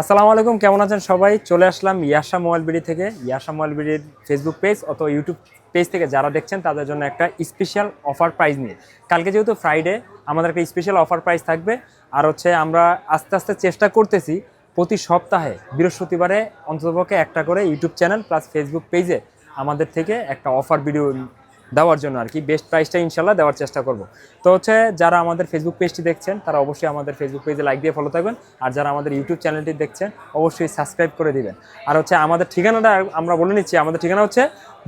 আসসালামু আলাইকুম, কেমন আছেন সবাই? চলে আসলাম ইয়াশা মোবাইল বিডি থেকে। ইয়াশা মোবাইল বিডির ফেসবুক পেজ অথবা ইউটিউব পেজ থেকে যারা দেখছেন, তাদের জন্য একটা স্পেশাল অফার প্রাইস নিয়ে। কালকে যেহেতু ফ্রাইডে আমাদের একটা স্পেশাল অফার প্রাইস থাকবে। আর হচ্ছে আমরা আস্তে আস্তে চেষ্টা করতেছি, প্রতি সপ্তাহে, বৃহস্পতিবারে অন্ততপক্ষে একটা করে ইউটিউব চ্যানেল প্লাস ফেসবুক পেজে আমাদের থেকে একটা অফার ভিডিও দেওয়ার জন্য আর কি। বেস্ট প্রাইসটা ইনশাল্লাহ দেওয়ার চেষ্টা করব। তো হচ্ছে যারা আমাদের ফেসবুক পেজটি দেখছেন, তারা অবশ্যই আমাদের ফেসবুক পেজে লাইক দিয়ে ফলো থাকবেন। আর যারা আমাদের ইউটিউব চ্যানেলটি দেখছেন, অবশ্যই সাবস্ক্রাইব করে দিবেন। আর হচ্ছে আমাদের ঠিকানাটা আমরা বলে নিচ্ছি, আমাদের ঠিকানা হচ্ছে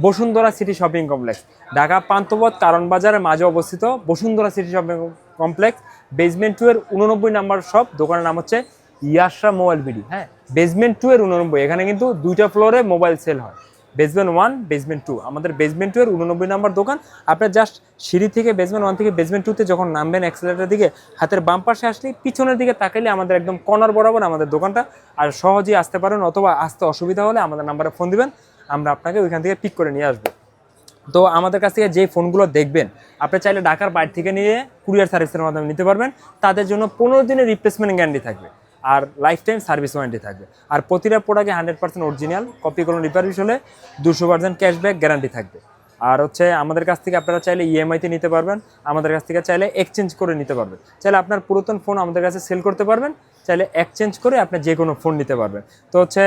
Bashundhara city shopping complex. Dhaka Panthapath কারণ বাজারের মাঝে অবস্থিত Bashundhara city shopping complex. Basement two এর উননব্বই নাম্বার শপ দোকানের নাম হচ্ছে ইয়াশা মোবাইল বিডি। হ্যাঁ বেসমেন্ট টু এর উননব্বই, এখানে কিন্তু দুইটা ফ্লোরে মোবাইল সেল হয়। বেসমেন্ট ওয়ান বেসমেন্ট টু আমাদের বেসমেন্ট টু এর উননব্বই নাম্বার দোকান। আপনার জাস্ট সিঁড়ি থেকে বেসমেন্ট ওয়ান থেকে বেসমেন্ট টুতে যখন নামবেন অ্যাক্সেলেটার দিকে, হাতের বাম পাশে আসলে পিছনের দিকে তাকাইলে আমাদের একদম কর্নার বরাবর আমাদের দোকানটা। আর সহজেই আসতে পারেন অথবা আসতে অসুবিধা হলে আমাদের নাম্বারে ফোন দিবেন। আমরা আপনাকে ওইখান থেকে পিক করে নিয়ে আসব। তো আমাদের কাছ থেকে যে ফোনগুলো দেখবেন, আপনি চাইলে ঢাকার বাইরে থেকে নিয়ে কুরিয়ার সার্ভিসের মাধ্যমে নিতে পারবেন। তাদের জন্য পনেরো দিনের রিপ্লেসমেন্ট গ্যারান্টি থাকবে। আর লাইফ টাইম সার্ভিস ওয়ারেন্টি থাকবে। আর প্রতিটা প্রোডাক্টে হান্ড্রেড পার্সেন্ট অরিজিনাল কপি কোনো রিপারিশ হলে দুশো পার্সেন্ট ক্যাশব্যাক গ্যারান্টি থাকবে। আর হচ্ছে আমাদের কাছ থেকে আপনারা চাইলে ইএমআইতে নিতে পারবেন, আমাদের কাছ থেকে চাইলে এক্সচেঞ্জ করে নিতে পারবেন। চাইলে আপনার পুরাতন ফোন আমাদের কাছে সেল করতে পারবেন, চাইলে এক্সচেঞ্জ করে আপনি যে কোনো ফোন নিতে পারবেন। তো হচ্ছে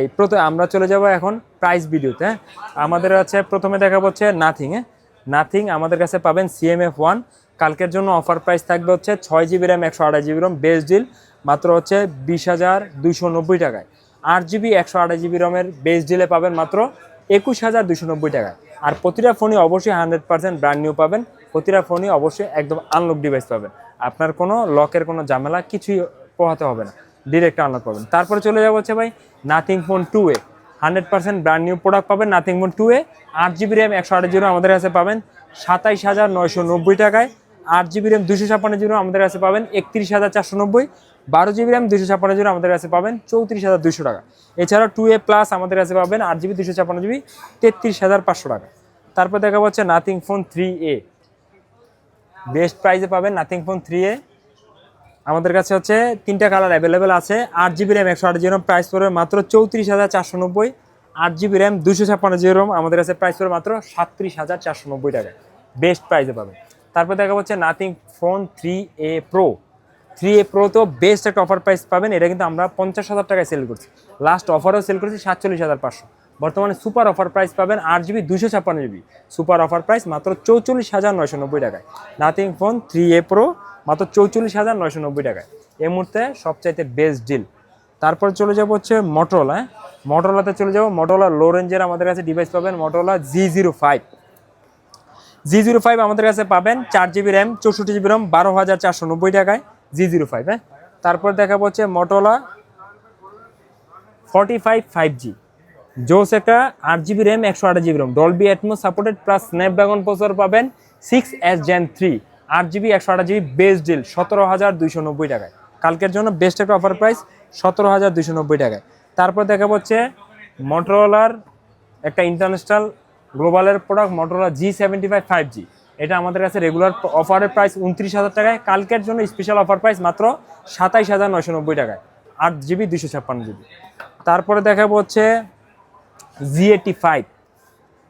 এই প্রথমে আমরা চলে যাব এখন প্রাইস ভিডিওতে হ্যাঁ? আমাদের হচ্ছে প্রথমে দেখাবো হচ্ছে নাথিং হ্যাঁ? নাথিং আমাদের কাছে পাবেন সিএমএফ ওয়ান কালকের জন্য অফার প্রাইস থাকবে হচ্ছে ছয় জিবি র্যাম একশো আড়াই জিবি র্যাম বেস্ট ডিল মাত্র হচ্ছে বিশ হাজার দুইশো নব্বই টাকায়। আট জিবি, একশো আড়াই জিবি রমের বেস ডিলে পাবেন মাত্র একুশ হাজার দুশো নব্বই টাকায়। আর প্রতিটা ফোনই অবশ্যই হান্ড্রেড পার্সেন্ট ব্র্যান্ড নিউ পাবেন। প্রতিটা ফোনই অবশ্যই একদম আনলক ডিভাইস পাবেন। আপনার কোনো লকের কোনো ঝামেলা কিছুই পোহাতে হবে না। ডিরেক্ট আনলক পাবেন। তারপরে চলে যাব হচ্ছে ভাই Nothing phone two A hundred percent brand new product পাবেন নাথিং ফোন টু এ আট জিবি র্যাম একশো আট জিরো আমাদের কাছে পাবেন। সাতাইশ হাজার নয়শো নব্বই টাকায়। আট জিবি র্যাম দুশো ছাপ্পান্ন জিরো আমাদের কাছে পাবেন। একত্রিশ হাজার চারশো নব্বই। বারো জিবি র্যাম দুশো ছাপ্পান্ন জিরো আমাদের কাছে পাবেন, চৌত্রিশ হাজার দুশো টাকা। এছাড়া টু এ প্লাস আমাদের কাছে পাবেন, আট জিবি দুশো ছাপ্পান্ন জিবি তেত্রিশ হাজার পাঁচশো টাকা। তারপর দেখা পাচ্ছে Nothing phone three A best প্রাইসে পাবেন নাথিং ফোন থ্রি এ আমাদের কাছে হচ্ছে তিনটা কালার অ্যাভেলেবেল আছে, আট জিবি র্যাম একশো আট জিবি প্রাইস পড়বে মাত্র চৌত্রিশ হাজার চারশো নব্বই। আট জিবি র্যাম দুশো ছাপ্পান্ন জিবি রোম আমাদের কাছে প্রাইস পড়বে মাত্র সাতত্রিশ হাজার চারশো নব্বই টাকা। বেস্ট প্রাইসে পাবেন। তারপর দেখা হচ্ছে Nothing phone three A pro three A pro তো বেস্ট একটা অফার প্রাইস পাবেন। এটা কিন্তু আমরা পঞ্চাশ হাজার টাকায় সেল করছি। লাস্ট অফারও সেল করছি সাতচল্লিশ হাজার পাঁচশো। বর্তমানে সুপার অফার প্রাইস পাবেন আট জিবি দুশো ছাপ্পান্ন জিবি সুপার অফার প্রাইস মাত্র চৌচল্লিশ হাজার নয়শো নব্বই টাকায়। Nothing phone three A pro মাত্র চৌচল্লিশ হাজার নয়শো নব্বই টাকায়। এই মুহূর্তে সবচাইতে বেস্ট ডিল তারপর চলে যাব হচ্ছে মটোলা হ্যাঁ? মটোলাতে চলে যাব। মটোলা লো রেঞ্জের আমাদের কাছে ডিভাইস পাবেন Motorola G zero five G zero five আমাদের কাছে পাবেন চার জিবি র্যাম চৌষট্টি জিবি র্যাম বারো হাজার চারশো নব্বই টাকায়। জি জিরো ফাইভ হ্যাঁ তারপর দেখাবো হচ্ছে Motorola forty five five G জোস একটা আট জিবি র্যাম একশো আট GB RAM Dolby Atmos supported plus Snapdragon processor পাবেন সিক্স এস জেন থ্রি আট জিবি একশো আট জিবি বেস্ট ডিল সতেরো হাজার দুইশো নব্বই টাকায়। কালকের জন্য বেস্ট একটা অফার প্রাইস সতেরো হাজার দুইশো নব্বই টাকায়। তারপর দেখা হচ্ছে মটোরোলার একটা international গ্লোবালের product Motorola G seventy five five G এটা আমাদের কাছে রেগুলার অফারের প্রাইস উনত্রিশ হাজার টাকায়। কালকের জন্য স্পেশাল অফার প্রাইস মাত্র সাতাইশ হাজার নয়শো নব্বই টাকায়। আট জিবি দুশো ছাপ্পান্ন জিবি তারপরে দেখাবো হচ্ছে G eighty five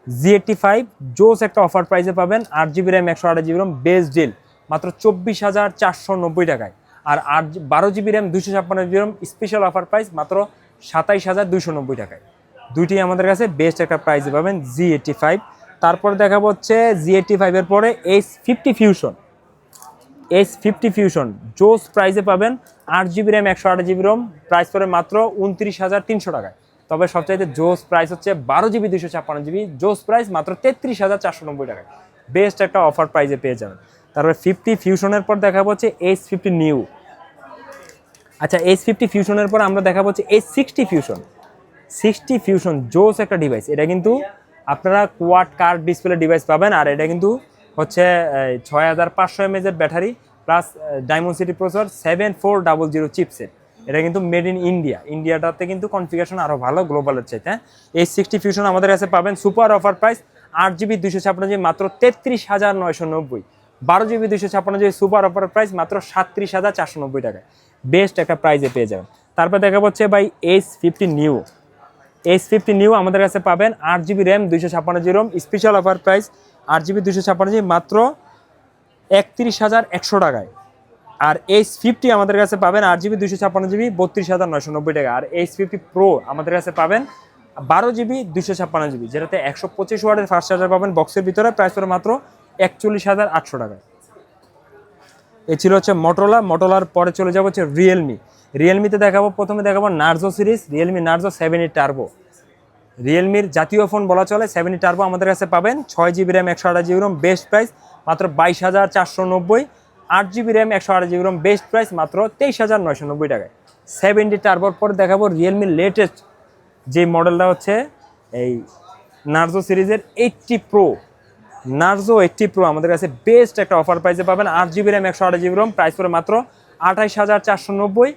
G eighty five জোস একটা অফার প্রাইসে পাবেন। আট জিবি র্যাম একশো আট জিবি র্যাম বেস্ট ডিল মাত্র চব্বিশ হাজার চারশো নব্বই টাকায়। আর আট বারো জিবি র্যাম দুশো ছাপ্পান্ন GB RAM special offer price মাত্র সাতাইশ হাজার দুশো নব্বই টাকায়। দুইটি আমাদের কাছে বেস্ট একটা প্রাইসে পাবেন জি এইটটি ফাইভ তারপরে দেখাবো হচ্ছে জি এইটটি ফাইভের পরে H fifty fusion H fifty fusion জোস প্রাইসে পাবেন আট জিবি র্যাম একশো আট জিবি রোম প্রাইস পড়ে মাত্র উনত্রিশ হাজার তিনশো টাকায়। তবে সবচাইতে জোস প্রাইস হচ্ছে বারো জিবি দুশো ছাপ্পান্ন জিবি জোস প্রাইস মাত্র তেত্রিশ হাজার চারশো নব্বই টাকায়। বেস্ট একটা অফার প্রাইসে পেয়ে যাবেন। তারপরে ফিফটি ফিউশনের পর দেখাবো হচ্ছে এইচ ফিফটি নিউ আচ্ছা এইচ ফিফটি ফিউশনের পর আমরা দেখাবো হচ্ছে H sixty fusion sixty fusion জোস একটা ডিভাইস এটা কিন্তু আপনারা কোয়াড কার্ড ডিসপ্লে ডিভাইস পাবেন, আর এটা কিন্তু হচ্ছে ছয় হাজার পাঁচশো এমএজের battery plus Dimensity processor seven four double zero chipset এটা কিন্তু মেড ইন ইন্ডিয়া ইন্ডিয়াটাতে কিন্তু কনফিগারেশন আরও ভালো গ্লোবালের চাইতে। হ্যাঁ এই সিক্সটি ফিউশন আমাদের কাছে পাবেন সুপার অফার প্রাইস আট জিবি দুশো ছাপ্পান্ন জিবি মাত্র তেত্রিশ হাজার নয়শো নব্বই। বারো জিবি দুশো ছাপ্পান্ন জিবি সুপার অফার প্রাইস মাত্র সাতত্রিশ হাজার চারশো নব্বই টাকায়। বেস্ট একটা প্রাইজে পেয়ে যাবেন। তারপর দেখা হচ্ছে by H fifty new H fifty new আমাদের কাছে পাবেন আট জিবি র্যাম দুইশো ছাপ্পান্ন GB ROM special offer price আট জিবি দুইশো ছাপ্পান্ন জিবি মাত্র একত্রিশ হাজার একশো টাকায়। আর এইচ ফিফটি আমাদের কাছে পাবেন আট জিবি দুইশো ছাপ্পান্ন জিবি বত্রিশ হাজার নয়শো নব্বই টাকা। আর এইচ ফিফটি প্রো আমাদের কাছে পাবেন বারো জিবি দুইশো ছাপ্পান্ন জিবি যেটাতে একশো পঁচিশ ওয়ার্ডের ফার্স্ট চার্জার পাবেন বক্সের ভিতরে প্রাইস মাত্র একচল্লিশ হাজার আটশো টাকায়। এ ছিল হচ্ছে মটোলা মটোলার পরে চলে যাব হচ্ছে রিয়েলমি রিয়েলমিতে দেখাবো, প্রথমে দেখাবো Narzo series Realme Narzo seven E turbo রিয়েলমির জাতীয় ফোন বলা চলে সেভেন ই টার্বো আমাদের কাছে পাবেন। ছয় জিবি র্যাম একশো আঠাশ জিবি রোম বেস্ট প্রাইস মাত্র বাইশ হাজার চারশো নব্বই। আট জিবি র্যাম একশো আঠাশ জিবি রোম বেস্ট প্রাইস মাত্র তেইশ হাজার নয়শো নব্বই টাকায়। সেভেন্টি টার্বোর পর দেখাবো রিয়েলমির লেটেস্ট যে মডেলটা হচ্ছে এই নার্জো সিরিজের eighty pro Narzo eighty pro আমাদের কাছে বেস্ট একটা অফার প্রাইসে পাবেন। আট জিবি র্যাম একশো আঠাশ জিবি রোম প্রাইস পড়ে মাত্র আঠাইশ হাজার চারশো নব্বই।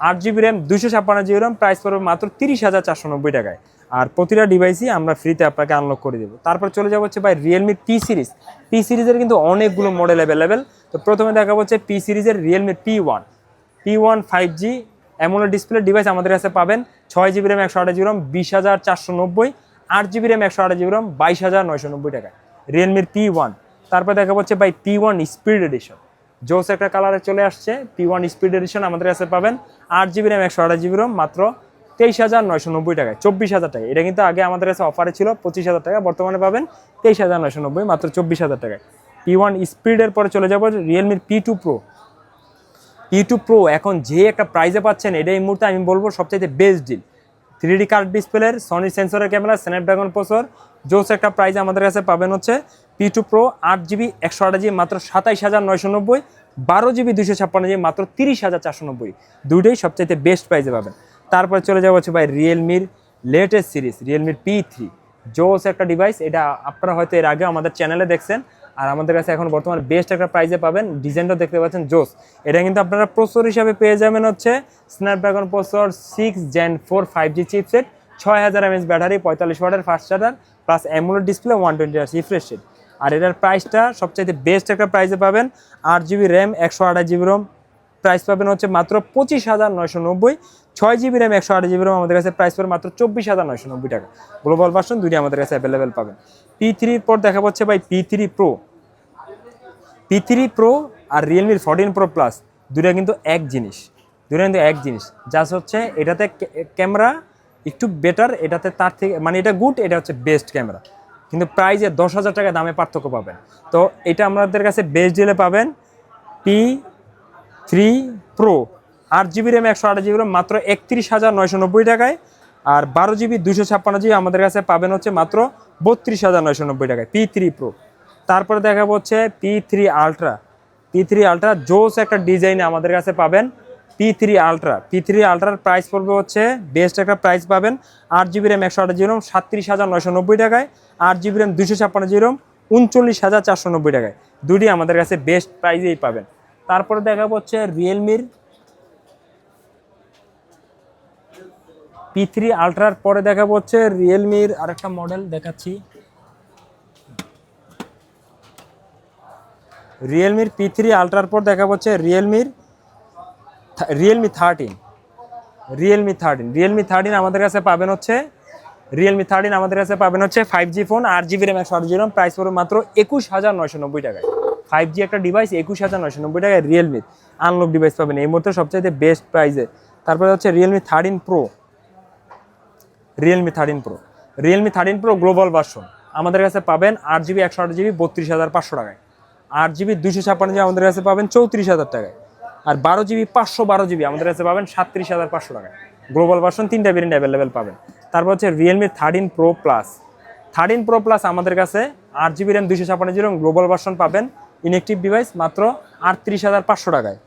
আট জিবি র্যাম দুশো ছাপ্পান্ন জিবি র্যাম প্রাইস পড়বে মাত্র তিরিশ হাজার চারশো নব্বই টাকায়। আর প্রতিটা ডিভাইসই আমরা ফ্রিতে আপনাকে আনলক করে দেবো। তারপর চলে যাব হচ্ছে ভাই রিয়েলমি পি সিরিজ পি সিরিজের কিন্তু অনেকগুলো মডেল অ্যাভেলেবেল তো প্রথমে দেখা হচ্ছে পি সিরিজের Realme P one P one five G এমন ডিসপ্লে ডিভাইস আমাদের কাছে পাবেন। ছয় জিবি র্যাম একশো আঠাশ জিবি রম বিশ হাজার চারশো নব্বই। আট জিবি র্যাম একশো আঠাশ জিবি রম বাইশ হাজার নয়শো নব্বই টাকা রিয়েলমির পি ওয়ান তারপর দেখা হচ্ছে ভাই পি ওয়ান স্পিড এডিশন জোস একটা কালারে চলে আসছে। পি ওয়ান স্পিড এডিশন আমাদের কাছে পাবেন আট জিবি র্যাম একশো আঠাশ জিবি রম মাত্র তেইশ হাজার নয়শো নব্বই টাকায়, চব্বিশ হাজার টাকা এটা কিন্তু আগে আমাদের কাছে অফারে ছিল পঁচিশ হাজার টাকা, বর্তমানে পাবেন তেইশ হাজার নয়শো নব্বই, মাত্র চব্বিশ হাজার টাকায়। পি ওয়ান স্পিডের পরে চলে যাব রিয়েলমির P two pro P two pro এখন যে একটা প্রাইজে পাচ্ছেন, এটা এই মুহূর্তে আমি বলব সবচাইতে best deal three D curved ডিসপ্লের সনি সেন্সরের ক্যামেরা স্ন্যাপড্রাগন প্রসর জোস, একটা প্রাইজ আমাদের কাছে পাবেন হচ্ছে পি টু প্রো আট জিবি একশো আট জিবি মাত্র সাতাইশ হাজার নয়শো নব্বই। বারো জিবি দুশো ছাপ্পান্ন জিবি মাত্র তিরিশ হাজার চারশো নব্বই। দুটোই সবচাইতে বেস্ট প্রাইজে পাবেন। তারপরে চলে যাব হচ্ছে ভাই রিয়েলমির লেটেস্ট সিরিজ রিয়েলমির পি থ্রি জোস একটা ডিভাইস এটা আপনারা হয়তো এর আগে আমাদের চ্যানেলে দেখছেন। আর আমাদের কাছে এখন বর্তমানে বেস্ট একটা প্রাইজে পাবেন ডিজাইনটা দেখতে পাচ্ছেন জোস। এটা কিন্তু আপনারা প্রসেসর হিসাবে পেয়ে যাবেন হচ্ছে Snapdragon processor six gen four five G chipset ছয় হাজার এমএস ব্যাটারি পঁয়তাল্লিশ ওয়াটের fast charger plus AMOLED display one twenty hertz refresh rate আর এটার প্রাইসটা সবচাইতে বেস্ট একটা প্রাইসে পাবেন আট জিবি র্যাম একশো আঠাশ জিবি রোম প্রাইস পাবেন হচ্ছে মাত্র পঁচিশ হাজার নয়শো নব্বই। ছয় জিবি র্যাম একশো আট জিবি র্যাম আমাদের কাছে প্রাইস পাবে মাত্র চব্বিশ হাজার নয়শো নব্বই টাকা। গ্লোবাল ভার্সন দুটি আমাদের কাছে অ্যাভেলেবেল পাবেন। পি থ্রির পর দেখা যাচ্ছে ভাই P three pro P three pro আর রিয়েলমির ফোরটিন প্রো প্লাস দুটা কিন্তু এক জিনিস। দুটা কিন্তু এক জিনিস। জাস্ট হচ্ছে এটাতে ক্যামেরা একটু বেটার এটাতে তার থেকে মানে এটা গুড এটা হচ্ছে বেস্ট ক্যামেরা কিন্তু প্রাইজে দশ হাজার টাকা দামে পার্থক্য পাবেন। তো এটা আমাদের কাছে বেস্ট ডিলে পাবেন পি থ্রি প্রো আট জিবি র্যাম একশো আট জিবি র্যাম মাত্র একত্রিশ হাজার নয়শো নব্বই টাকায়। আর বারো জিবি দুশো ছাপ্পান্ন জিবি আমাদের কাছে পাবেন হচ্ছে মাত্র বত্রিশ হাজার নয়শো নব্বই টাকায় পি থ্রি প্রো তারপরে দেখা হচ্ছে P three ultra P three ultra জোস একটা ডিজাইনে আমাদের কাছে পাবেন। P three ultra P three আলট্রার price পড়বে হচ্ছে বেস্ট একটা প্রাইস পাবেন আট জিবি র্যাম একশো জিবি র্যাম সাতত্রিশ হাজার নয়শো নব্বই টাকায়। আট জিবি র্যাম দুশো ছাপ্পান্ন জিবি র্যাম উনচল্লিশ হাজার চারশো নব্বই টাকায়। দুটি আমাদের কাছে বেস্ট প্রাইজেই পাবেন। তারপরে দেখাবো হচ্ছে রিয়েলমির পি থ্রি আলট্রার পরে দেখাবো হচ্ছে রিয়েলমির আরেকটা মডেল দেখাচ্ছি। রিয়েলমির পি থ্রি আলট্রার পর দেখাবো হচ্ছে রিয়েলমির Realme thirteen Realme thirteen Realme thirteen আমাদের কাছে পাবেন হচ্ছে রিয়েলমি থার্টিন আমাদের কাছে পাবেন হচ্ছে ফাইভ জি ফোন আট জিবি র্যাম একশো আট জিবি র্যাম প্রাইস পড়বে মাত্র একুশ হাজার নয়শো নব্বই টাকায়। ফাইভ জি একটা ডিভাইস একুশ হাজার নয়শো নব্বই টাকায় রিয়েলমির আনলক ডিভাইস পাবেন এই মুহূর্তে সবচাইতে বেস্ট প্রাইসে তারপরে হচ্ছে Realme thirteen pro Realme thirteen pro Realme thirteen pro global version আমাদের কাছে পাবেন আট জিবি একশো আট জিবি বত্রিশ হাজার পাঁচশো টাকায়। আট জিবি দুশো ছাপ্পান্ন জিবি আমাদের কাছে পাবেন চৌত্রিশ হাজার টাকায়। আর বারো জিবি, পাঁচশো বারো জিবি, আমাদের কাছে পাবেন সাতত্রিশ হাজার পাঁচশো টাকা। গ্লোবাল ভার্সন তিনটা ভেরিয়েন্ট অ্যাভেলেবেল পাবেন। তারপর হচ্ছে Realme thirteen pro plus thirteen pro plus আমাদের কাছে আট জিবি র্যাম দুশো ছাপান্ন জিবি গ্লোবাল ভার্সন পাবেন। ইনেকটিভ ডিভাইস মাত্র আটত্রিশ হাজার পাঁচশো টাকায়।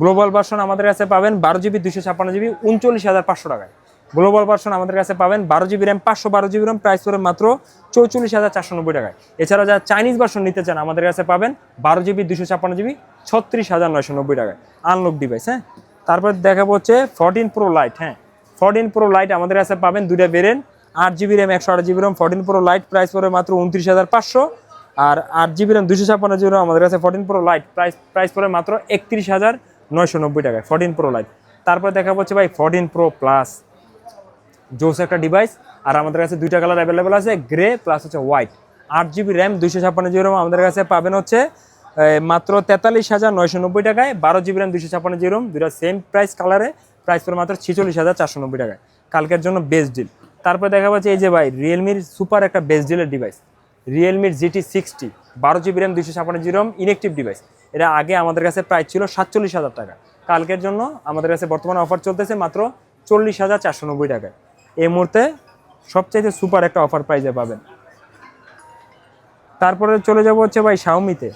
গ্লোবাল ভার্সন আমাদের কাছে পাবেন বারো জিবি দুশো ছাপান্ন জিবি, উনচল্লিশ হাজার পাঁচশো টাকায়। গ্লোবাল ভার্সন আমাদের কাছে পাবেন বারো জিবি র্যাম পাঁচশো বারো জিবি র্যাম প্রাইস করে মাত্র চৌচল্লিশ হাজার চারশো নব্বই টাকায়। এছাড়া যারা চাইনিজ ভার্সন নিতে চান, আমাদের কাছে পাবেন বারো জিবি দুশো ছাপ্পান্ন জিবি, ছত্রিশ হাজার নয়শো নব্বই টাকায়। আনলক ডিভাইস হ্যাঁ? তারপর দেখাবো হচ্ছে ফোরটিন প্রো লাইট হ্যাঁ? ফোরটিন প্রো লাইট আমাদের কাছে পাবেন দুটা বেরেন আট জিবি র্যাম একশো আট GB RAM fourteen pro lite price পড়বে মাত্র উনত্রিশ হাজার পাঁচশো। আর আট জিবি র্যাম দুশো ছাপ্পান্ন জিবি র্যাম আমাদের কাছে fourteen pro lite price price পড়বে মাত্র একত্রিশ হাজার নয়শো নব্বই টাকায় ফোরটিন প্রো লাইট তারপর দেখা হচ্ছে ভাই ফোরটিন প্রো প্লাস জোস একটা ডিভাইস আর আমাদের কাছে দুইটা কালার অ্যাভেলেবেল আছে গ্রে প্লাস হচ্ছে হোয়াইট আট জিবি র্যাম দুইশো ছাপ্পান্ন জিবি র্যাম আমাদের কাছে পাবেন হচ্ছে মাত্র তেতাল্লিশ হাজার নয়শো নব্বই টাকায়, বারো জিবি র্যাম দুইশো ছাপ্পান্ন জিবি র্যাম দুইটা সেম প্রাইস কালারে প্রাইস পড়ে মাত্র ছিচল্লিশ হাজার চারশো নব্বই টাকায়। কালকের জন্য বেস্ট ডিল তারপরে দেখা পাচ্ছে এই যে ভাই রিয়েলমির সুপার একটা বেস্ট ডিলের ডিভাইস রিয়েলমির জিটি সিক্সটি বারো জিবি র্যাম দুশো ছাপ্পান্ন জিবি র্যাম ইনেকটিভ ডিভাইস এটা আগে আমাদের কাছে প্রাইস ছিল সাতচল্লিশ হাজার টাকা। কালকের জন্য আমাদের কাছে বর্তমানে অফার চলতেছে মাত্র চল্লিশ হাজার চারশো নব্বই টাকায়। এই মুহূর্তে সবচাইতে সুপার একটা অফার প্রাইজে পাবেন। তারপরে চলে যাব হচ্ছে ভাই শাওমিতে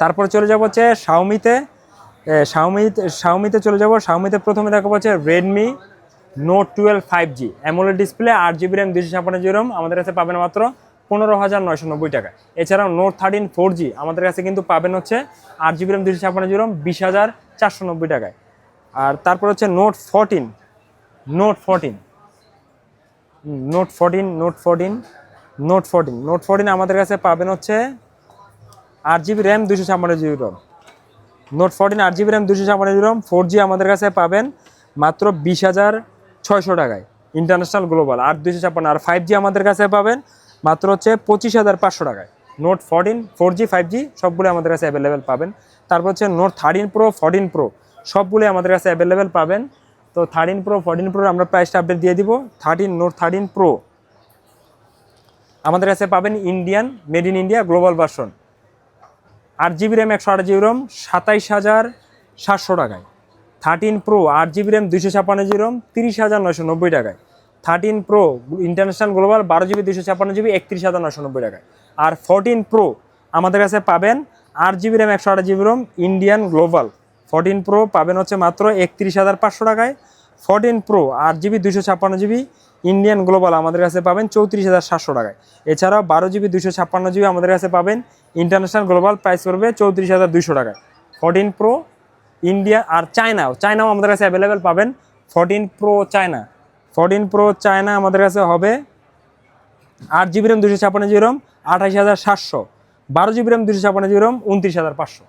তারপরে চলে যাব হচ্ছে শাওমিতে শাওমিতে শাওমিতে চলে যাব। শাওমিতে প্রথমে দেখা হচ্ছে Redmi note twelve five G AMOLED display আট জিবি র্যাম দুশো ছাপ্পান্ন জিবি র্যাম আমাদের কাছে পাবেন মাত্র পনেরো হাজার নয়শো নব্বই টাকা এছাড়াও নোট থার্টিন ফোর জি আমাদের কাছে কিন্তু পাবেন হচ্ছে আট জিবি র্যাম দুশো ছাপ্পান্ন জিবি র্যাম বিশ হাজার চারশো নব্বই টাকায়। আর তারপর হচ্ছে note fourteen note fourteen note fourteen note fourteen note fourteen note fourteen আমাদের কাছে পাবেন হচ্ছে আট জিবি র্যাম দুশো ছাপ্পান্ন জিবি রম নোট ফোরটিন আট জিবি র্যাম দুশো ছাপ্পান্ন জিবি রম ফোর জি আমাদের কাছে পাবেন মাত্র বিশ হাজার ছয়শো টাকায় ইন্টারন্যাশনাল গ্লোবাল আর দুশো ছাপ্পান্ন, আর ফাইভ জি আমাদের কাছে পাবেন মাত্র হচ্ছে পঁচিশ হাজার পাঁচশো টাকায়। Note fourteen four G five G সবগুলো আমাদের কাছে অ্যাভেলেবেল পাবেন। তারপর হচ্ছে note thirteen pro fourteen pro সবগুলোই আমাদের কাছে অ্যাভেলেবেল পাবেন। তো থার্টিন প্রো ফোরটিন প্রোর আমরা প্রাইসটা আপডেট দিয়ে দিব। থার্টিন নোট থার্টিন প্রো আমাদের কাছে পাবেন Indian made in India global version আট জিবি র্যাম একশো আট জিবি র্যাম সাতাইশ হাজার সাতশো টাকায়। থার্টিন প্রো আট জিবি র্যাম দুশো ছাপ্পান্ন জিবি র্যাম তিরিশ হাজার নয়শো নব্বই টাকায়। থার্টিন প্রো ইন্টারন্যাশনাল গ্লোবাল বারো জিবি দুশো ছাপ্পান্ন জিবি একত্রিশ হাজার নয়শো নব্বই টাকায়। আর ফোরটিন প্রো আমাদের কাছে পাবেন আট জিবি র্যাম একশো আট GB RAM Indian global fourteen pro পাবেন হচ্ছে মাত্র একত্রিশ হাজার পাঁচশো টাকায়। ফোরটিন প্রো আট জিবি দুশো ছাপ্পান্ন জিবি ইন্ডিয়ান গ্লোবাল আমাদের কাছে পাবেন চৌত্রিশ হাজার সাতশো টাকায়। এছাড়াও বারো জিবি দুশো ছাপ্পান্ন জিবি আমাদের কাছে পাবেন ইন্টারন্যাশনাল গ্লোবাল প্রাইস করবে চৌত্রিশ হাজার দুশো টাকায়। ফোরটিন প্রো ইন্ডিয়া আর চায়নাও চায়নাও আমাদের কাছে অ্যাভেলেবেল পাবেন fourteen pro China. Fourteen pro China আমাদের কাছে হবে আট জিবি রম দুশো ছাপ্পান্ন জিবি র্যাম আঠাশ হাজার সাতশো। বারো জিবি র্যাম দুশো ছাপ্পান্ন জিবি র্যাম, উনত্রিশ হাজার পাঁচশো।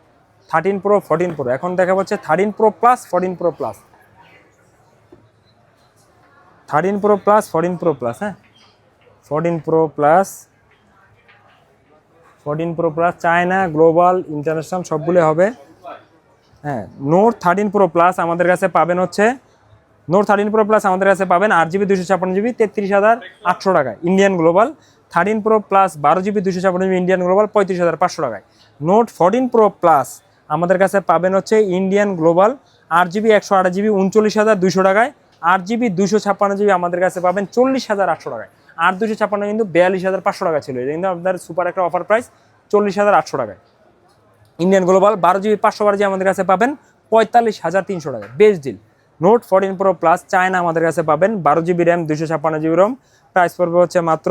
থার্টিন প্রো ফোরটিন প্রো এখন দেখা যাচ্ছে thirteen pro plus fourteen pro plus thirteen pro plus fourteen pro plus হ্যাঁ? Fourteen pro plus fourteen pro plus China global international সবগুলো হবে। হ্যাঁ নোট থার্টিন প্রো প্লাস আমাদের কাছে পাবেন হচ্ছে নোট থার্টিন প্রো প্লাস আমাদের কাছে পাবেন আট জিবি দুশো ছাপ্পান্ন জিবি তেত্রিশ হাজার আটশো টাকায় Indian global thirteen pro plus বারো জিবি দুশো ছাপ্পান্ন জিবি ইন্ডিয়ান গ্লোবাল পঁয়ত্রিশ হাজার পাঁচশো টাকায়। নোট ফোরটিন প্রো প্লাস আমাদের কাছে পাবেন হচ্ছে ইন্ডিয়ান গ্লোবাল আট জিবি একশো আট জিবি, উনচল্লিশ হাজার দুশো টাকায়। আট জিবি দুশো ছাপ্পান্ন জিবি আমাদের কাছে পাবেন চল্লিশ হাজার আটশো টাকায়। আট দুশো ছাপ্পান্ন কিন্তু বিয়াল্লিশ হাজার পাঁচশো টাকা ছিল। এটা কিন্তু আপনার সুপার একটা অফার প্রাইস চল্লিশ হাজার আটশো টাকায়। ইন্ডিয়ান গ্লোবাল বারো জিবি, পাঁচশো বারো জিবি আমাদের কাছে পাবেন পঁয়তাল্লিশ হাজার তিনশো টাকা best deal note fourteen pro plus China আমাদের কাছে পাবেন বারো জিবি র্যাম দুশো ছাপ্পান্ন জিবি রম প্রাইস পড়বে হচ্ছে মাত্র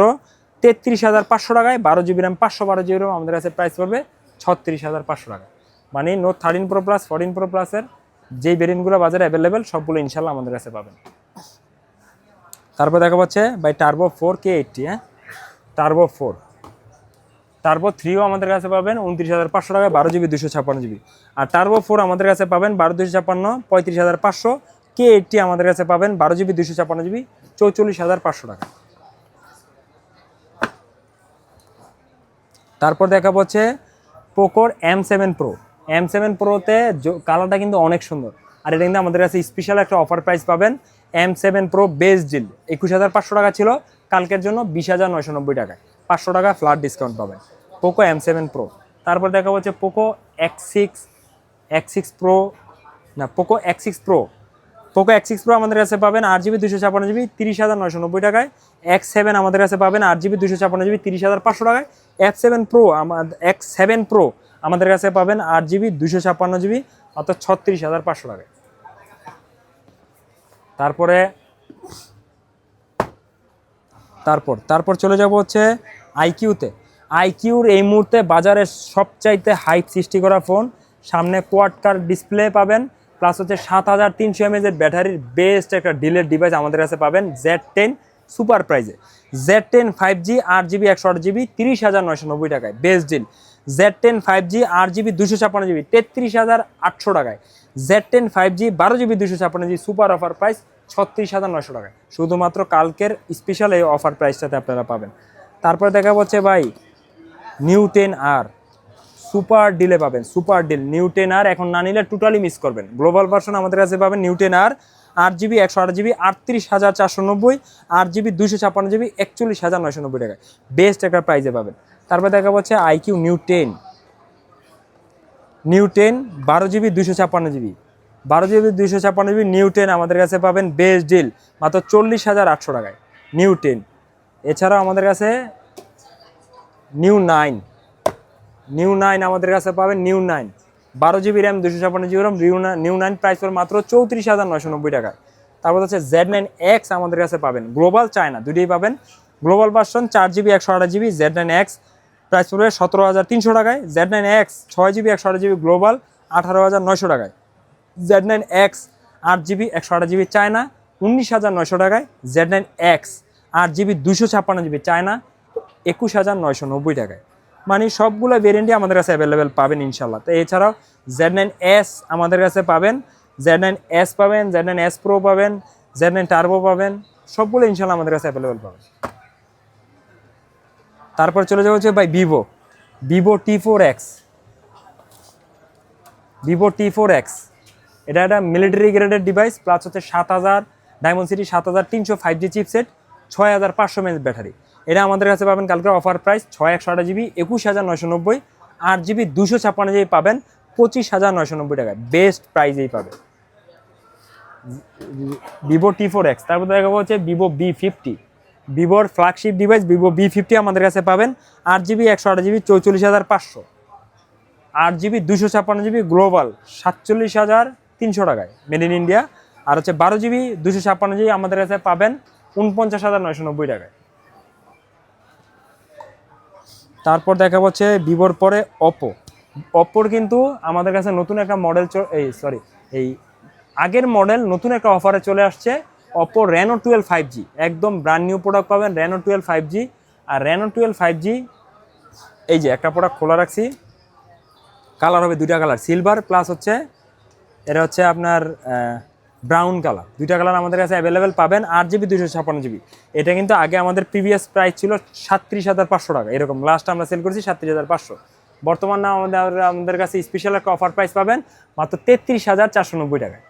তেত্রিশ হাজার পাঁচশো টাকায়। বারো জিবি র্যাম পাঁচশো বারো জিবি রম আমাদের কাছে প্রাইস পড়বে ছত্রিশ হাজার পাঁচশো টাকা মানে note thirteen pro plus fourteen pro প্লাসের যেই ভেরিয়েন্টগুলো বাজারে অ্যাভেলেবেল সবগুলো ইনশাল্লাহ আমাদের কাছে পাবেন। তারপর দেখা পাচ্ছে বাই টার্বো ফোর কে এইটটি হ্যাঁ? টার্বো ফোর টার্বো থ্রিও আমাদের কাছে পাবেন উনত্রিশ হাজার পাঁচশো টাকায় বারো জিবি দুশো ছাপ্পান্ন জিবি। আর টার্বো ফোর আমাদের কাছে পাবেন বারো দুশো ছাপ্পান্ন, পঁয়ত্রিশ হাজার পাঁচশো। কে এইটটি আমাদের কাছে পাবেন বারো জিবি দুশো ছাপ্পান্ন জিবি, চৌচল্লিশ হাজার পাঁচশো টাকা। তারপর দেখা হচ্ছে পোকোর M seven pro M seven প্রোতে কালারটা কিন্তু অনেক সুন্দর। আর এটা কিন্তু আমাদের কাছে স্পেশাল একটা অফার প্রাইস পাবেন M seven pro base deal একুশ হাজার পাঁচশো টাকা ছিল, কালকের জন্য বিশ হাজার নয়শো নব্বই টাকায় পাঁচশো টাকা ফ্ল্যাট ডিসকাউন্ট পাবেন। পোকো এম সেভেন প্রো তারপর দেখা হচ্ছে Poco X six X six pro না Poco X six pro Poco X six pro আমাদের কাছে পাবেন আট জিবি দুশো ছাপান্ন জিবি তিরিশ হাজার নয়শো নব্বই টাকায়। এক্স সেভেন আমাদের কাছে পাবেন আট জিবি দুশো ছাপান্ন জিবি তিরিশ হাজার পাঁচশো টাকায়। এক্স সেভেন প্রো আমার এক্স সেভেন প্রো আমাদের কাছে পাবেন আট জিবি দুশো ছাপ্পান্ন জিবি অর্থাৎ ছত্রিশ হাজার পাঁচশো টাকায় তারপরে, তারপর তারপর চলে যাব হচ্ছে আইকিউতে আইকিউর এই মুহূর্তে বাজারে সবচাইতে হাইপ সৃষ্টি করা ফোন সামনে কোয়াড কার ডিসপ্লে পাবেন প্লাস হচ্ছে সাত হাজার তিনশো এমএজের ব্যাটারির বেস্ট একটা ডিলের ডিভাইস আমাদের কাছে পাবেন জেড টেন সুপার প্রাইজে জেড টেন ফাইভ জি আট জিবি একশো আট জিবি তিরিশ হাজার নয়শো নব্বই টাকায়। Best deal Z ten five G আট জিবি দুশো ছাপ্পান্ন জিবি, তেত্রিশ হাজার আটশো টাকায়। জেড টেন ফাইভ জি বারো জিবি দুশো ছাপ্পান্ন জিবি, সুপার অফার প্রাইস ছত্রিশ হাজার নশো টাকায়। শুধুমাত্র কালকের স্পেশাল এই অফার প্রাইসটাতে আপনারা পাবেন। তারপরে দেখা হচ্ছে ভাই, নিউ টেন আর। সুপার ডিলে পাবেন, super deal Neo ten R এখন না নিলে টোটালি মিস করবেন। গ্লোবাল ভার্সন আমাদের কাছে পাবেন নিউ টেন আর, আট জিবি একশো আট জিবি, আটত্রিশ হাজার চারশো নব্বই, আট জিবি দুশো ছাপ্পান্ন জিবি, একচল্লিশ হাজার নয়শো নব্বই টাকায়। বেস্ট একটা প্রাইজে পাবেন। তারপর দেখা হচ্ছে iQOO Neo ten Neo ten বারো জিবি দুশো ছাপ্পান্ন জিবি। বারো জিবি দুশো ছাপ্পান্ন জিবি নিউ টেন আমাদের কাছে পাবেন বেস্ট ডিল মাত্র চল্লিশ হাজার আটশো টাকায়। নিউ টেন এছাড়াও আমাদের কাছে নিউ নাইন নিউ নাইন আমাদের কাছে পাবেন নিউ নাইন বারো জিবি র্যাম দুশো ছাপ্পান্ন GB RAM Neo nine price পড়ে মাত্র চৌত্রিশ হাজার নয়শো নব্বই টাকায়। তারপর হচ্ছে জেড নাইন এক্স আমাদের কাছে পাবেন। গ্লোবাল চায়না দুটোই পাবেন। গ্লোবাল ভার্সন চার জিবি, একশো আঠাশ GB Z nine X price পড়বে সতেরো হাজার তিনশো টাকায়। জেড নাইন এক্স ছয় জিবি, একশো আঠাশ জিবি গ্লোবাল, আঠারো হাজার নয়শো টাকায়। জেড নাইন এক্স আট জিবি, একশো আঠাশ জিবি চায়না, উনিশ হাজার নয়শো টাকায়। জেড নাইন এক্স আট জিবি, দুশো ছাপ্পান্ন জিবি চায়না, একুশ হাজার নয়শো নব্বই টাকায়। মানে সবগুলো ভেরিয়েন্টই আমাদের কাছে অ্যাভেলেবেল পাবেন ইনশাল্লাহ তো এছাড়াও জেড নাইন এস আমাদের কাছে পাবেন জেড নাইন এস পাবেন জেড নাইন এস প্রো পাবেন জেড নাইন টার্বো পাবেন, সবগুলো ইনশাল্লাহ আমাদের কাছে অ্যাভেলেবেল পাবেন। তারপর চলে যাব হচ্ছে ভাই Vivo Vivo T four X Vivo T four X এটা একটা মিলিটারি গ্রেডের ডিভাইস প্লাস হচ্ছে সাত হাজার ডায়মন্ড সিটি সাত হাজার তিনশো ফাইভ জি চিপসেট ছয় হাজার পাঁচশো এমএচ ব্যাটারি এটা আমাদের কাছে পাবেন কালকে অফার প্রাইস ছয় একশো আট জিবি একুশ হাজার নয়শো নব্বই, আট জিবি দুশো ছাপ্পান্ন জিবি পাবেন, পঁচিশ হাজার নয়শো নব্বই টাকায়। বেস্ট প্রাইজেই পাবেন ভিভো টি ফোর এক্স তারপর দেখা হচ্ছে ভিভো বি ফিফটি ভিভোর flagship device Vivo V fifty আমাদের কাছে পাবেন। আট জিবি একশো আট জিবি চৌচল্লিশ হাজার পাঁচশো। আট জিবি দুশো ছাপ্পান্ন জিবি গ্লোবাল সাতচল্লিশ হাজার তিনশো টাকায় মেড ইন ইন্ডিয়া আর হচ্ছে বারো জিবি দুশো ছাপ্পান্ন জিবি আমাদের কাছে পাবেন উনপঞ্চাশ হাজার নয়শো নব্বই টাকায়। তারপর দেখা হচ্ছে ভিভোর পরে অপো অপোর কিন্তু আমাদের কাছে নতুন একটা মডেল এই সরি এই আগের মডেল নতুন একটা অফারে চলে আসছে। Oppo Reno twelve five G একদম ব্র্যান্ড নিউ প্রোডাক্ট পাবেন রেনো টুয়েলভ ফাইভ জি আর রেনো টুয়েলভ ফাইভ জি এই যে একটা প্রোডাক্ট খোলা রাখছি কালার হবে দুইটা কালার সিলভার প্লাস হচ্ছে, এটা হচ্ছে আপনার ব্রাউন কালার দুইটা কালার আমাদের কাছে অ্যাভেলেবেল পাবেন আট জিবি দুশো ছাপ্পান্ন জিবি এটা কিন্তু আগে আমাদের প্রিভিয়াস প্রাইস ছিল সাতত্রিশ হাজার পাঁচশো টাকা, এরকম লাস্ট আমরা সেল করেছি সাতত্রিশ হাজার পাঁচশো। বর্তমানে আমাদের আমাদের কাছে স্পেশাল একটা অফার প্রাইস পাবেন মাত্র তেত্রিশ হাজার চারশো নব্বই টাকায়।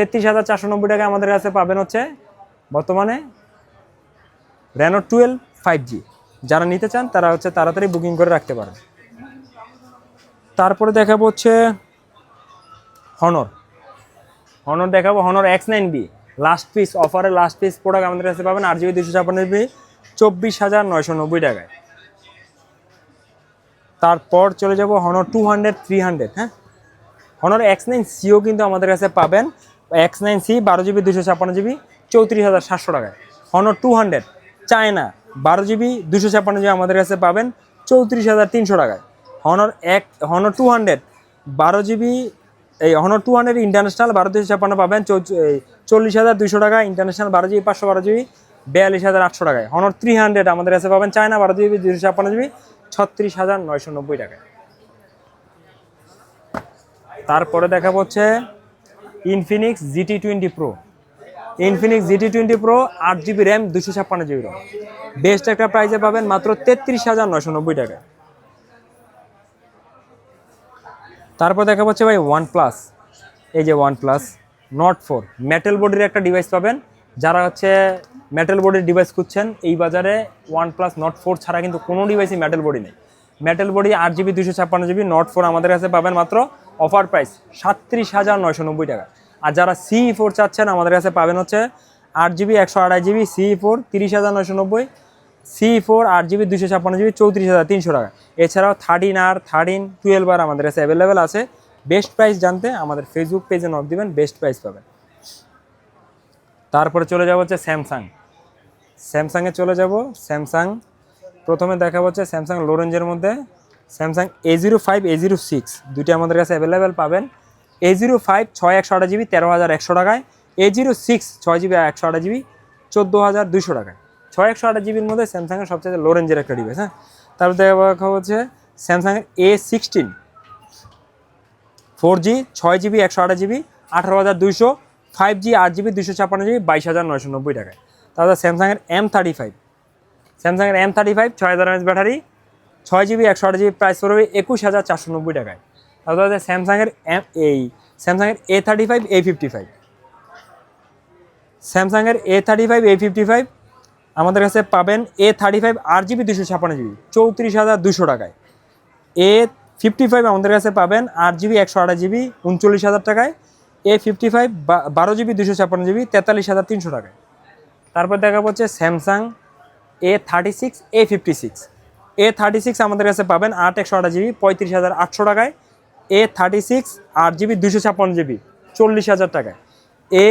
তেত্রিশ হাজার চারশো নব্বই টাকা আমাদের কাছে পাবেন হচ্ছে বর্তমানে রেনো টুয়েলভ ফাইভ জি যারা নিতে চান, তারা হচ্ছে তাড়াতাড়ি বুকিং করে রাখতে পারেন। তারপরে দেখাবো হচ্ছে হনর হনর দেখাবো Honor X nine B last piece অফারে লাস্ট পিস প্রোডাক্ট আমাদের কাছে পাবেন আট জিবি দুশো ছাপ্পান্ন জিবি চব্বিশ হাজার নয়শো নব্বই টাকায়। তারপর চলে যাব Honor two hundred three hundred হ্যাঁ? হনর এক্স নাইন সিও কিন্তু আমাদের কাছে পাবেন। এক্স নাইন সি বারো জিবি দুশো ছাপ্পান্ন জিবি চৌত্রিশ হাজার সাতশো টাকায়। হনর টু হান্ড্রেড চায়না বারো জিবি দুশো ছাপ্পান্ন জিবি আমাদের কাছে পাবেন, চৌত্রিশ হাজার তিনশো টাকায়। হনর এক হনর টু হান্ড্রেড বারো জিবি এই হনর টু হান্ড্রেড ইন্টারন্যাশনাল বারো দুশো ছাপ্পান্ন পাবেন চল্লিশ হাজার দুশো টাকা ইন্টারন্যাশনাল বারো জিবি পাঁচশো বারো জিবি বিয়াল্লিশ হাজার আটশো টাকায়। হনর থ্রি হান্ড্রেড আমাদের কাছে পাবেন চায়না বারো জিবি দুশো ছাপ্পান্ন জিবি ছত্রিশ হাজার নয়শো নব্বই টাকায়। তারপরে দেখা হচ্ছে Infinix GT twenty pro Infinix GT twenty pro আট জিবি র্যাম দুশো ছাপ্পান্ন জিবি র্যাম বেস্ট একটা প্রাইসে পাবেন মাত্র তেত্রিশ হাজার নয়শো নব্বই টাকায় তারপর দেখা পাচ্ছে ভাই ওয়ান প্লাস এই যে one plus Nord four metal বডির একটা ডিভাইস পাবেন। যারা হচ্ছে মেটাল বডির ডিভাইস খুঁজছেন, এই বাজারে ওয়ান প্লাস নট ফোর ছাড়া কিন্তু কোনো ডিভাইসই মেটাল বডি নেই। মেটাল বডি আট জিবি দুশো ছাপ্পান্ন জিবি নট ফোর আমাদের কাছে পাবেন মাত্র অফার প্রাইস সাতত্রিশ হাজার নয়শো নব্বই টাকা। আর যারা সি ফোর চাচ্ছেন, আমাদের কাছে পাবেন হচ্ছে আট জিবি, একশো আড়াই জিবি সি ফোর তিরিশ হাজার নয়শো নব্বই সি ফোর আট জিবি দুশো ছাপ্পান্ন জিবি, চৌত্রিশ হাজার তিনশো টাকা। এছাড়াও thirteen R thirteen twelve R আমাদের কাছে অ্যাভেলেবেল আছে। বেস্ট প্রাইস জানতে আমাদের ফেসবুক পেজে নক দিবেন বেস্ট প্রাইস পাবেন। তারপরে চলে যাব হচ্ছে স্যামসাং স্যামসাংয়ে চলে যাব। স্যামসাং প্রথমে দেখা হচ্ছে স্যামসাং লোরেঞ্জের মধ্যে। Samsung A zero five A zero six দুটি আমাদের কাছে অ্যাভেলেবেল পাবেন। এ জিরো ফাইভ ছয় একশো আট জিবি, তেরো হাজার একশো টাকায়। এ জিরো সিক্স ছয় জিবি, একশো আট জিবি, চোদ্দ হাজার দুশো টাকায়। ছয় একশো আট জিবির মধ্যে স্যামসাংয়ের সবচেয়ে লো রেঞ্জের একটা ডিভাইস হ্যাঁ? তারপর দেখা হচ্ছে স্যামসাংয়ের এ সিক্সটিন ফোর জি ছয় জিবি, একশো আঠাশ জিবি, আঠারো হাজার দুইশো ফাইভ জি আট জিবি দুশো ছাপ্পান্ন জিবি, বাইশ হাজার নয়শো নব্বই টাকায়। তারপর স্যামসাংয়ের এম থার্টি ফাইভ স্যামসাংয়ের এম থার্টি ফাইভ ছয় হাজার এমএচ ব্যাটারি ছয় জিবি, একশো আট জিবি প্রাইস পড়বে একুশ হাজার চারশো নব্বই টাকায়। তারপর আছে স্যামসাংয়ের এম এই স্যামসাংয়ের A thirty five A fifty five স্যামসাংয়ের A thirty five A fifty five আমাদের কাছে পাবেন এ থার্টি ফাইভ আট জিবি দুশো ছাপান্ন জিবি, চৌত্রিশ হাজার দুশো টাকায়। এ ফিফটি ফাইভ আমাদের কাছে পাবেন আট জিবি, একশো আঠাশ জিবি, উনচল্লিশ হাজার টাকায়। এ ফিফটি ফাইভ বারো জিবি দুশো ছাপ্পান্ন জিবি, তেতাল্লিশ হাজার তিনশো টাকায়। তারপর দেখা হচ্ছে Samsung A thirty six A fifty six A thirty six আমাদের কাছে পাবেন আট একশো আঠাশ জিবি, পঁয়ত্রিশ হাজার আটশো টাকায়। এ থার্টি সিক্স আট জিবি দুশো ছাপ্পান্ন জিবি, চল্লিশ হাজার টাকায়। এ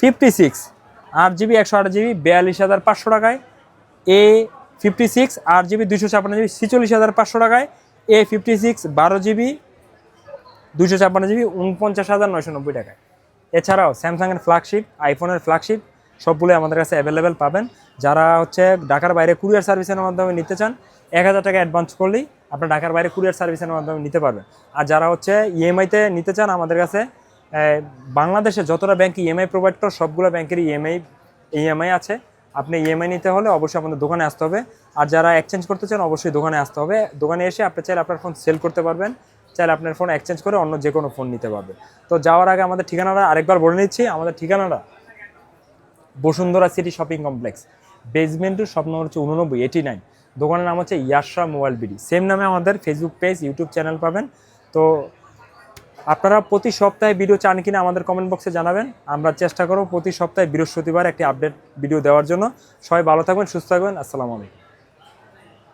ফিফটি সিক্স আট জিবি একশো আট জিবি, বিয়াল্লিশ হাজার পাঁচশো টাকায়। এ ফিফটি সিক্স আট জিবি দুশো ছাপ্পান্ন জিবি, ছিচল্লিশ হাজার পাঁচশো টাকায়। এ ফিফটি সিক্স বারো জিবি দুশো ছাপ্পান্ন জিবি, উনপঞ্চাশ হাজার নয়শো নব্বই টাকায়। এছাড়াও স্যামসাংয়ের ফ্ল্যাগশিপ আইফোনের ফ্ল্যাগশিপ সবগুলোই আমাদের কাছে অ্যাভেলেবেল পাবেন। যারা হচ্ছে ঢাকার বাইরে কুরিয়ার সার্ভিসের মাধ্যমে নিতে চান এক হাজার টাকা অ্যাডভান্স করলেই আপনার ঢাকার বাইরে কুরিয়ার সার্ভিসের মাধ্যমে নিতে পারবেন। আর যারা হচ্ছে ইএমআইতে নিতে চান আমাদের কাছে বাংলাদেশে যতটা ব্যাংক ইএমআই প্রোভাইড করে, সবগুলো ব্যাংকের ইএমআই ইএমআই আছে। আপনি ইএমআই নিতে হলে অবশ্যই আপনাদের দোকানে আসতে হবে। আর যারা এক্সচেঞ্জ করতে চান, অবশ্যই দোকানে আসতে হবে। দোকানে এসে আপনি চাইলে আপনার ফোন সেল করতে পারবেন। চাইলে আপনার ফোন এক্সচেঞ্জ করে অন্য যে কোনো ফোন নিতে পারবে তো যাওয়ার আগে আমাদের ঠিকানাটা আরেকবার বলে নিচ্ছি। আমাদের ঠিকানাটা Bashundhara city shopping complex basement two shop নম্বর হচ্ছে উননব্বই এইটি নাইন দোকানের নাম হচ্ছে ইয়াশা মোবাইল বিডি। সেম নামে আমাদের ফেসবুক পেজ ইউটিউব চ্যানেল পাবেন। তো আপনারা প্রতি সপ্তাহে ভিডিও চান কিনা আমাদের কমেন্ট বক্সে জানাবেন। আমরা চেষ্টা করব প্রতি সপ্তাহে বৃহস্পতিবার একটি আপডেট ভিডিও দেওয়ার জন্য। সবাই ভালো থাকবেন, সুস্থ থাকবেন। আসসালামু আলাইকুম।